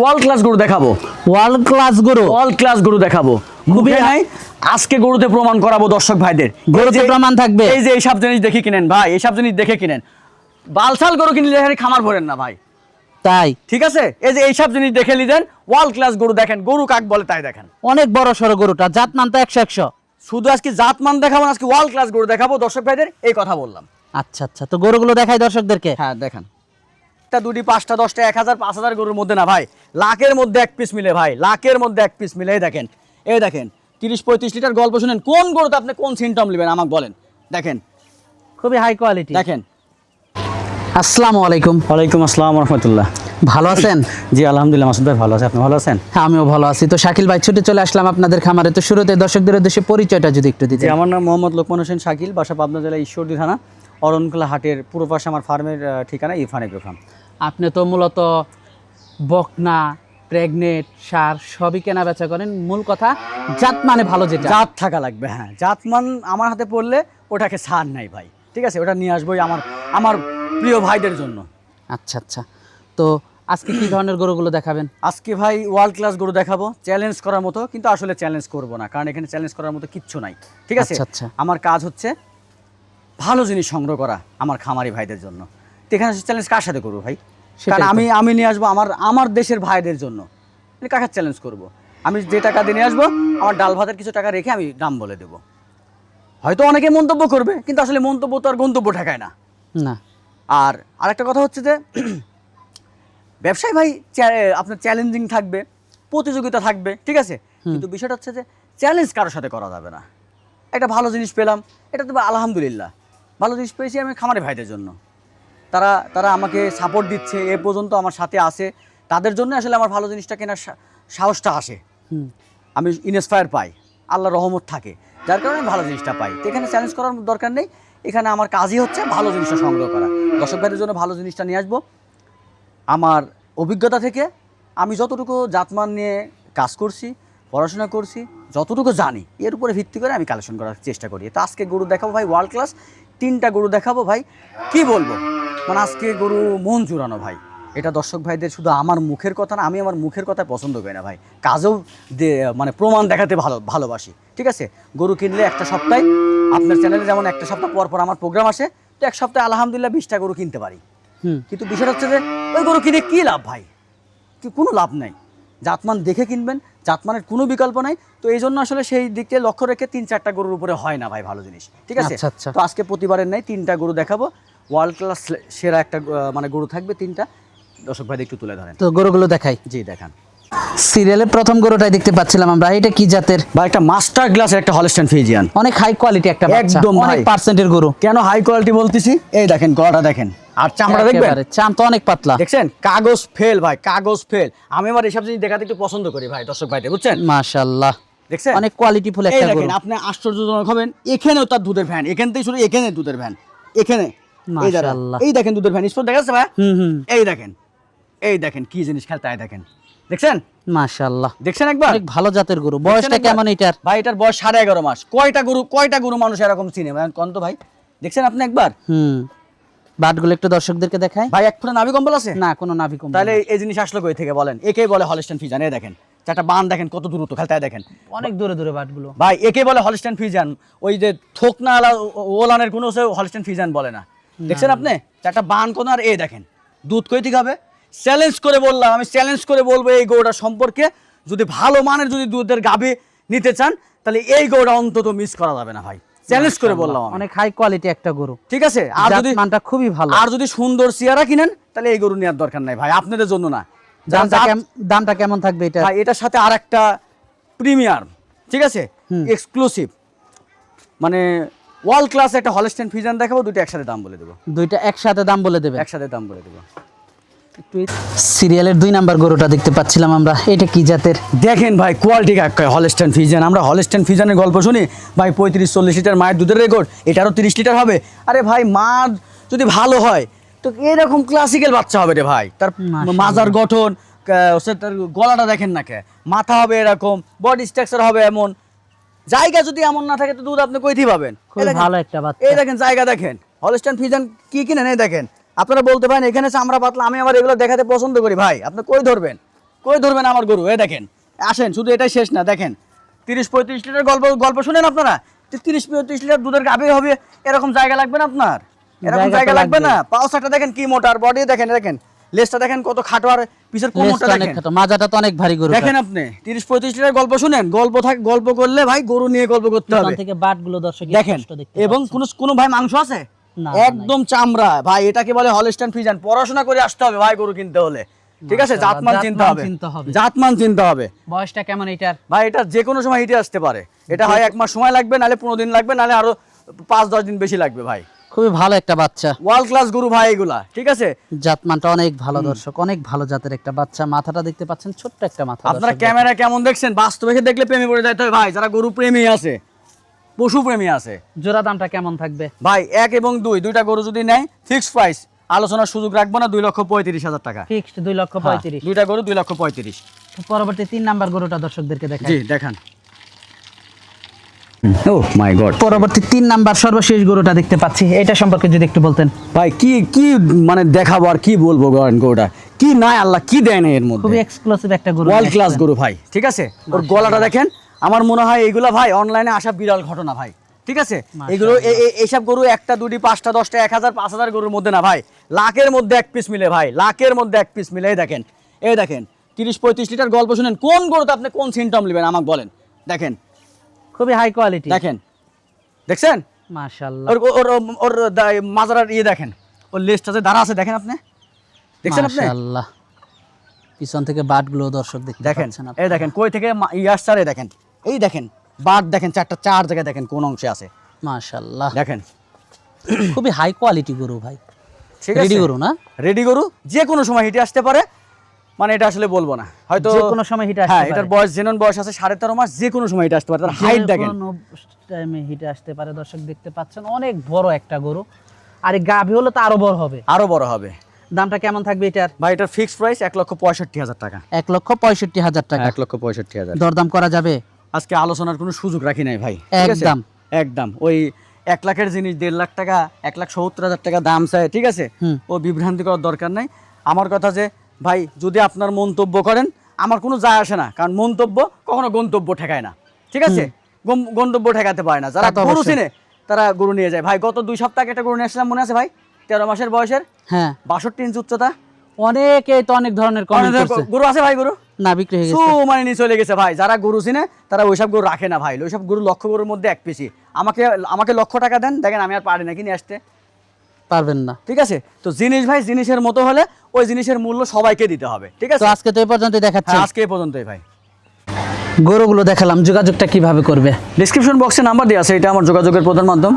World class গরু দেখাবো। World class গরু? ওয়ার্ল্ড ক্লাস গরু দেখাবো। খুবই নাই? আজকে গরুতে প্রমাণ করাবো দর্শক ভাইদের। গরুতে প্রমাণ থাকবে। এই যে এইসব জিনিস দেখে কিনেন ভাই এইসব জিনিস দেখে কিনেন। বালসাল গরু কিনলে খামার ভরেন না ভাই। তাই? ঠিক আছে? এই যে এইসব জিনিস দেখে নিলেন ওয়ার্ল্ড ক্লাস গরু দেখেন গরু কাক বলে তাই দেখেন। অনেক বড় সড়ো গরুটা জাত মান তো একশো একশো। শুধু আজকে জাত মান দেখাবো আজকে ওয়ার্ল্ড ক্লাস গরু দেখাবো। দর্শক ভাইদের এই কথা বললাম। আচ্ছা আচ্ছা তো গরুগুলো দেখাই দর্শকদেরকে। হ্যাঁ দেখেন। একটা দুটি পাঁচটা দশটা এক হাজার পাঁচ হাজার গরুর মধ্যে না ভাই। লাখের মধ্যে এক পিস মিলে ভাই লাখের মধ্যে এক পিস মিলে। এই দেখেন এই দেখেন তিরিশ পঁয়ত্রিশ লিটার গল্প শুনেন কোন গরুতে আপনি কোন সিমটম নেবেন আমাকে বলেন। দেখেন খুবই হাই কোয়ালিটি দেখেন। আসসালামু আলাইকুম। ওয়ালাইকুম আসসালাম রহমতুল্লাহ ভালো আছেন? জি আলহামদুলিল্লাহ মাসুদ ভাই ভালো আছে আপনি ভালো আছেন? হ্যাঁ আমিও ভালো আছি। তো শাকিল ভাই ছুটে চলে আসলাম আপনাদের খামারে। তো শুরুতে দর্শকদের উদ্দেশ্যে পরিচয়টা যদি একটু দিতে আমার নাম মোহাম্মদ লোকমান হোসেন শাকিল বাসা পাবনা জেলা ঈশ্বরদী থানা অরণকলা হাটের পূর্ব পাশে আমার ফার্মের ঠিকানা ইরফান এগ্রো ফার্ম আপনি তো মূলত বকনা প্রেগনেট সার সবই কেনা বেচা করেন। মূল কথা জাত মানে ভালো যেটা। জাত থাকা লাগবে হ্যাঁ। জাত মান আমার হাতে পড়লে ওটাকে সার নাই ভাই। ঠিক আছে? ওটা নিয়ে আসবোই আমার আমার প্রিয় ভাইদের জন্য। আচ্ছা আচ্ছা। তো আজকে কি ধরনের গরুগুলো দেখাবেন? আজকে ভাই ওয়ার্ল্ড ক্লাস গরু দেখাবো। চ্যালেঞ্জ করার মতো কিন্তু আসলে চ্যালেঞ্জ করব না কারণ এখানে চ্যালেঞ্জ করার মতো কিচ্ছু নাই। ঠিক আছে? আচ্ছা, আচ্ছা। আমার কাজ হচ্ছে ভালো জিনিস সংগ্রহ করা আমার খামারি ভাইদের জন্য। এখানে চ্যালেঞ্জ কার সাথে করব ভাই? কারণ আমি আমি নিয়ে আসব আমার আমার দেশের ভাইদের জন্য। আমি কাকে চ্যালেঞ্জ করব? আমি যে টাকা দিয়ে নিয়ে আসব আমার ডাল ভাতের কিছু টাকা রেখে আমি দাম বলে দেবো। হয়তো অনেকে মন্তব্য করবে কিন্তু আসলে মন্তব্য তো আর গন্তব্য ঠেকায় না। না। আর আরেকটা কথা হচ্ছে যে ব্যবসায় ভাই আপনার চ্যালেঞ্জিং থাকবে প্রতিযোগিতা থাকবে ঠিক আছে? কিন্তু বিষয়টা হচ্ছে যে চ্যালেঞ্জ কারোর সাথে করা যাবে না। একটা ভালো জিনিস পেলাম এটা তো আলহামদুলিল্লাহ। ভালো জিনিস পেয়েছি আমি খামারে ভাইদের জন্য। তারা তারা আমাকে সাপোর্ট দিচ্ছে এ পর্যন্ত আমার সাথে আসে তাদের জন্য আসলে আমার ভালো জিনিসটা কেনার সাহসটা আসে। হুম। আমি ইনস্পায়ার পাই আল্লাহ রহমত থাকে যার কারণে আমি ভালো জিনিসটা পাই। তো এখানে চ্যালেঞ্জ করার দরকার নেই এখানে আমার কাজই হচ্ছে ভালো জিনিসটা সংগ্রহ করা। দর্শক ভাইদের জন্য ভালো জিনিসটা নিয়ে আসব। আমার অভিজ্ঞতা থেকে আমি যতটুকু জাতমান নিয়ে কাজ করছি পড়াশোনা করছি যতটুকু জানি এর উপরে ভিত্তি করে আমি কালেকশন করার চেষ্টা করি। তো আজকে গরু দেখাবো ভাই ওয়ার্ল্ড ক্লাস তিনটা গরু দেখাবো ভাই কি বলব? মানে আজকে গরু মন চুরানো ভাই। এটা দর্শক ভাইদের শুধু আমার মুখের কথা না আমি আমার মুখের কথা পছন্দ করি না ভাই। কাজও মানে প্রমাণ দেখাতে ভালো ভালোবাসি। ঠিক আছে? গরু কিনলে একটা সপ্তাহে আপনার চ্যানেলে যেমন একটা সপ্তাহ পর পর আমার প্রোগ্রাম আসে তো এক সপ্তাহে আলহামদুলিল্লাহ বিশটা গরু কিনতে পারি। কিন্তু বিষয়টা হচ্ছে যে ওই গরু কিনে কী লাভ ভাই? কি কোনো লাভ নাই। জাতমান দেখে কিনবেন জাতমানের কোনো বিকল্প নাই। তো এই জন্য আসলে সেই দিকে লক্ষ্য রেখে তিন চারটা গরুর উপরে হয় না ভাই ভালো জিনিস। ঠিক আছে? আচ্ছা, আচ্ছা। তো আজকে প্রতিবারের নাই তিনটা গরু দেখাবো। ওয়ার্ল্ড ক্লাস সেরা একটা মানে গরু থাকবে তিনটা। দর্শক ভাই একটু তুলে ধরেন। তো গরুগুলো দেখাই। জি দেখান। সিরিয়ালের প্রথম গরুটাই দেখতে পাচ্ছিলাম আমরা। এটা কি জাতের? বা একটা মাস্টার গ্লাসের একটা হলস্টাইন ফিজিয়ান অনেক হাই কোয়ালিটি একটা বাচ্চা। একদম অনেক পার্সেন্টের গরু। কেন হাই কোয়ালিটি বলতেছি? এই দেখেন গলাটা দেখেন। আর চামড়া দেখবেন? চাম তো অনেক পাতলা। দেখছেন? কাগজ ফেল ভাই কাগজ ফেল আমি আবার এসব জিনিস দেখাতে একটু পছন্দ করি ভাই দর্শক ভাইদের বুঝছেন? মাশাআল্লাহ। দেখছেন? অনেক কোয়ালিটি ফুল একটা গরু দেখেন আপনি আশ্চর্যজনক হবেন। এখানেও তার দুধের ভ্যান এখান থেকে শুরু এখানে দুধের ভ্যান এখানে। এই দেখেন মাশাআল্লাহ। এই দেখেন দুধের দেখা যাচ্ছে ভাই? এই দেখেন এই দেখেন কি জিনিস খেল তাই দেখেন। দেখছেন? মাশাআল্লাহ। দেখছেন একবার? অনেক ভালো জাতের গরু। বয়সটা কেমন এটার? ভাই এটার বয়স সাড়ে এগারো মাস। কয়টা গরু কয়টা গরু মানুষ এরকম চিনে? ভাই দেখছেন আপনি একবার? হুম। বাটগুলো একটু দর্শকদেরকে দেখায় ভাই এক ফুটা নাভি কম্বল আছে? না কোনো নাভি কম তাহলে এই জিনিস আসলো কই থেকে বলেন? একে বলে হলস্টাইন ফিজান এই দেখেন। চারটা বান দেখেন কত দূরত্ব খেল তাই দেখেন। অনেক দূরে দূরে বাটগুলো। ভাই একে বলে হলস্টাইন ফিজান ওই যে থোকনা ওলানের কোনো সে হলস্টাইন ফিজান বলে না। দেখছেন আপনি? চারটা বান কোন আর এ দেখেন। দুধ কই থেকে হবে? চ্যালেঞ্জ করে বললাম আমি চ্যালেঞ্জ করে বলব এই গৌড়া সম্পর্কে। যদি ভালো মানের যদি দুধের গাভী নিতে চান তাহলে এই গৌড়া অন্তত মিস করা যাবে না ভাই। চ্যালেঞ্জ করে বললাম অনেক হাই কোয়ালিটি একটা গরু। ঠিক আছে? আর যদি মানটা খুবই ভালো। আর যদি সুন্দর চেয়ারা কিনেন তাহলে এই গরু নেওয়ার দরকার নাই ভাই। আপনাদের জন্য না। দামটা কেমন থাকবে এটা? ভাই এটার সাথে আর একটা প্রিমিয়ার ঠিক আছে? এক্সক্লুসিভ মানে ওয়ার্ল্ড ক্লাস একটা হলস্টেন ফিজান দেখাবো দুটো একসাথে দাম বলে দেবো। দুইটা একসাথে দাম বলে দেবে। একসাথে দাম বলে দেবো। সিরিয়ালের দুই নাম্বার গরুটা দেখতে পাচ্ছিলাম আমরা এটা কি জাতের? দেখেন ভাই কোয়ালিটি কাকায় হলস্টেন ফিজান আমরা হলস্টেন ফিজানের গল্প শুনি ভাই পঁয়ত্রিশ চল্লিশ লিটার মায়ের দুধের রেকর্ড এটারও তিরিশ লিটার হবে। আরে ভাই মা যদি ভালো হয় তো এরকম ক্লাসিক্যাল বাচ্চা হবে রে ভাই। তার মাজার গঠন তার গলাটা দেখেন না কে। মাথা হবে এরকম বডি স্ট্রাকচার হবে এমন। জায়গা যদি এমন না থাকে তো দুধ আপনি কইতেই পাবেন? এই ভালো একটা বাচ্চা। এই দেখেন জায়গা দেখেন। হলস্টেন ফিজান কি কিনেন? এই দেখেন। আপনারা বলতে পারেন এখানে চামড়া পাতলা আমি আবার এগুলো দেখাতে পছন্দ করি। ভাই আপনি কই ধরবেন? কই ধরবেন আমার গরু? এ দেখেন আসেন শুধু এটাই শেষ না দেখেন। তিরিশ পঁয়ত্রিশ লিটার গল্প গল্প শুনেন আপনারা? তিরিশ পঁয়ত্রিশ লিটার দুধের গাভী হবে এরকম জায়গা লাগবে না আপনার? এরকম জায়গা লাগবে। না? পাউসাটা দেখেন কি মোটার বডি দেখেন দেখেন। লেজটা দেখেন কত খাটো আর পিছের কোমরটা দেখেন। খাটো মাজাটা তো অনেক ভারী গরু দেখেন আপনি তিরিশ পঁয়ত্রিশ লিটার গল্প শুনেন? গল্প থাক গল্প করলে ভাই গরু নিয়ে গল্প করতে হবে। থেকে বাটগুলো দর্শক দেখেন এবং কোন কোন ভাই মাংস আছে? একদম চামড়া। ভাই এটাকে বলে হলস্টাইন ফ্রিজান পড়াশোনা করে আসতে হবে ভাই গরু কিনতে হলে। ঠিক আছে? জাতমান চিনতে জাতমান হবে। চিনতে হবে। জাতমান চিনতে হবে। বয়সটা কেমন এটার ভাই এটা যে কোনো সময় হিটে আসতে পারে। এটা হয় এক মাস সময় লাগবে নালে পনেরো দিন লাগবে নালে আরও পাঁচ দশ দিন বেশি লাগবে ভাই। খুবই ভালো একটা বাচ্চা। ওয়ার্ল্ড ক্লাস গরু ভাই এগুলা ঠিক আছে? জাতমানটা অনেক ভালো দর্শক অনেক ভালো জাতের একটা বাচ্চা। মাথাটা দেখতে পাচ্ছেন ছোট্ট একটা মাথা আপনারা ক্যামেরা কেমন দেখছেন? বাস্তবে দেখলে প্রেমে পড়ে যাইতে হয় ভাই যারা গরু প্রেমী আছে পশু প্রেমী আছে জোড়া দামটা কেমন থাকবে? ভাই এক এবং দুই দুইটা গরু যদি নেয় ফিক্সড প্রাইস আলোচনার সুযোগ রাখব না দুই লক্ষ পঁয়ত্রিশ হাজার টাকা। ফিক্সড দুই লক্ষ হ্যাঁ, পঁয়ত্রিশ। দুইটা গরু দুই লক্ষ পঁয়ত্রিশ। পরবর্তী তিন নাম্বার গরুটা দর্শকদেরকে দেখাই। জি দেখান। ও মাই গড পরবর্তী তিন নাম্বার সর্বশেষ গরুটা দেখতে পাচ্ছি। এটা সম্পর্কে যদি একটু বলতেন। ভাই কি কি মানে দেখাবো আর কি বলব গরেন গরুটা? কি নাই আল্লাহ কি দেয় না এর খুবই এক্সক্লুসিভ একটা গরু। ওয়ার্ল্ড ক্লাস গরু ভাই ঠিক আছে? ওর গলাটা দেখেন আমার মনে হয় এগুলা ভাই অনলাইনে আসা বিরল ঘটনা ভাই ঠিক আছে? এগুলো এইসব গরু একটা দুটি পাঁচটা দশটা এক হাজার পাঁচ হাজার গরুর মধ্যে না ভাই লাখের মধ্যে এক পিস মিলে ভাই লাখের মধ্যে এক পিস মিলে। এই দেখেন এই দেখেন তিরিশ পঁয়ত্রিশ লিটার গল্প শুনেন কোন গরুতে আপনি কোন সিমটম নেবেন আমাকে বলেন। দেখেন খুবই হাই কোয়ালিটি দেখেন দেখছেন? মাশাআল্লাহ। ওর ওর ওর- মাজারার ইয়ে দেখেন ওর লেজটা যে দাঁড়া আছে দেখেন আপনি? দেখছেন আপনি? মাশাআল্লাহ। পিছন থেকে বাটগুলো দর্শক দেখতে দেখেন এই দেখেন কই থেকে ইয়ে আসছে? আর দেখেন এই দেখেন বাট দেখেন চারটা চার জায়গায় দেখেন কোন অংশে আছে। মাশাআল্লাহ। দেখেন। খুবই হাই কোয়ালিটি গরু ভাই। ঠিক আছে। রেডি গরু না? রেডি গরু যে কোনো সময় হিটে আসতে পারে। মানে এটা আসলে বলব না। হয়তো যে কোনো সময় হিটে আসতে হ্যাঁ। এটার বয়স জেনন বয়স আছে সাড়ে তেরো মাস যে কোনো সময় হিটে আসতে পারে। তার হাইট দেখেন। টাইমে হিটে আসতে পারে। দর্শক দেখতে পাচ্ছেন অনেক বড় একটা গরু। আর গাভী হলে তো আরও বড় হবে। আরও বড় হবে। দামটা কেমন থাকবে এটার? ভাই এটার ফিক্সড প্রাইস এক লক্ষ পঁয়ষট্টি হাজার টাকা। এক লক্ষ পঁয়ষট্টি হাজার টাকা। এক লক্ষ পঁয়ষট্টি হাজার। দরদাম করা যাবে? আজকে আলোচনার কোনো সুযোগ রাখি নাই ভাই? একদম। একদম। ওই এক লাখের জিনিস দেড় লাখ টাকা এক লাখ সত্তর হাজার টাকা দাম চায় ঠিক আছে? ও বিভ্রান্তি করার দরকার নাই। আমার কথা যে ভাই যদি আপনার মন্তব্য করেন আমার কোনো যায় আসে না কারণ মন্তব্য কখনো গন্তব্য ঠেকায় না। ঠিক আছে? গন্তব্য ঠেকাতে পারে না। যারা গরু চিনে তারা গরু নিয়ে যায়। ভাই গত দুই সপ্তাহ একটা গরু নিয়ে আসলাম মনে আছে ভাই? তেরো মাসের বয়সের? হ্যাঁ। বাষট্টি ইঞ্চি উচ্চতা। অনেকে তো অনেক ধরনের গরু আছে ভাই গরু? না বিক্রি হয়ে গেছে। মানে নিয়ে চলে গেছে ভাই। যারা গরু চিনে তারা ওইসব গরু রাখে না ভাই। ওইসব গরু লক্ষ গরুর মধ্যে এক পিসি আমাকে আমাকে লক্ষ টাকা দেন। দেখেন আমি আর পারি না কিনে আসতে। পারবেন না। ঠিক আছে? তো জিনিস ভাই জিনিসের মতো হলে ওই জিনিসের মূল্য সবাইকে দিতে হবে ঠিক আছে? আজকে তো এই পর্যন্তই দেখাচ্ছি। হ্যাঁ আজকে এই পর্যন্তই ভাই। গরুগুলো দেখালাম যোগাযোগটা কীভাবে করবে? ডিসক্রিপশন বক্সে নাম্বার দেওয়া আছে এটা আমার যোগাযোগের প্রধান মাধ্যম।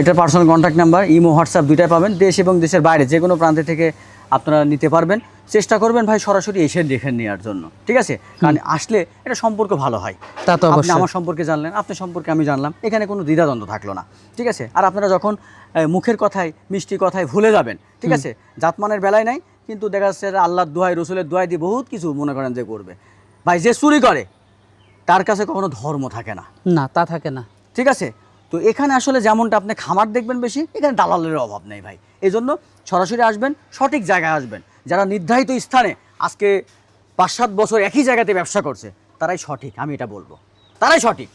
এটা personal contact number imo WhatsApp দুইটাই পাবেন। দেশ এবং দেশের বাইরে যে কোনো প্রান্তে থেকে আপনারা নিতে পারবেন। চেষ্টা করবেন ভাই সরাসরি এসে দেখে নেওয়ার জন্য ঠিক আছে? কারণ আসলে এটা সম্পর্ক ভালো হয়। তা তো আপনি অবশ্যই। আমার সম্পর্কে জানলেন আপনার সম্পর্কে আমি জানলাম এখানে কোনো দ্বিধাদ্বন্দ্ব থাকল না ঠিক আছে? আর আপনারা যখন মুখের কথায় মিষ্টি কথায় ভুলে যাবেন ঠিক আছে? জাতমানের বেলায় নাই কিন্তু দেখা যাচ্ছে আল্লাহর দোহাই রসুলের দোহাই দিয়ে বহুত কিছু মনে করেন যে করবে। ভাই যে চুরি করে তার কাছে কখনো ধর্ম থাকে না। না তা থাকে না। ঠিক আছে? তো এখানে আসলে যেমনটা আপনি খামার দেখবেন বেশি এখানে দালালের অভাব নেই ভাই। এই জন্য সরাসরি আসবেন সঠিক জায়গায় আসবেন। যারা নির্ধারিত স্থানে আজকে পাঁচ সাত বছর একই জায়গাতে ব্যবসা করছে তারাই সঠিক আমি এটা বলব। তারাই সঠিক।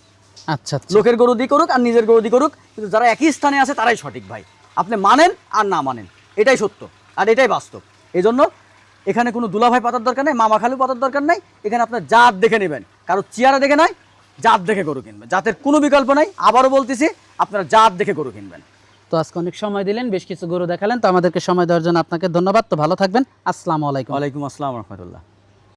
আচ্ছা আচ্ছা। লোকের গরু দিয়ে করুক আর নিজের গরু দিয়ে করুক কিন্তু যারা একই স্থানে আছে তারাই সঠিক ভাই। আপনি মানেন আর না মানেন এটাই সত্য আর এটাই বাস্তব। এই জন্য এখানে কোনো দুলাভাই পাতার দরকার নেই মামা খালু পাতার দরকার নেই এখানে আপনার জাত দেখে নেবেন কারও চেয়ারা দেখে নয় জাত দেখে গরু কিনবেন। জাতের কোনো বিকল্প নাই। আবারও বলতেছি আপনারা জাত দেখে গরু কিনবেন। তো আজকে অনেক সময় দিলেন বেশ কিছু গরু দেখালেন তো আমাদেরকে সময় দেওয়ার জন্য আপনাকে ধন্যবাদ। তো ভালো থাকবেন। আসসালামু আলাইকুম। ওয়ালাইকুম আসসালাম রহমতুল্লাহ।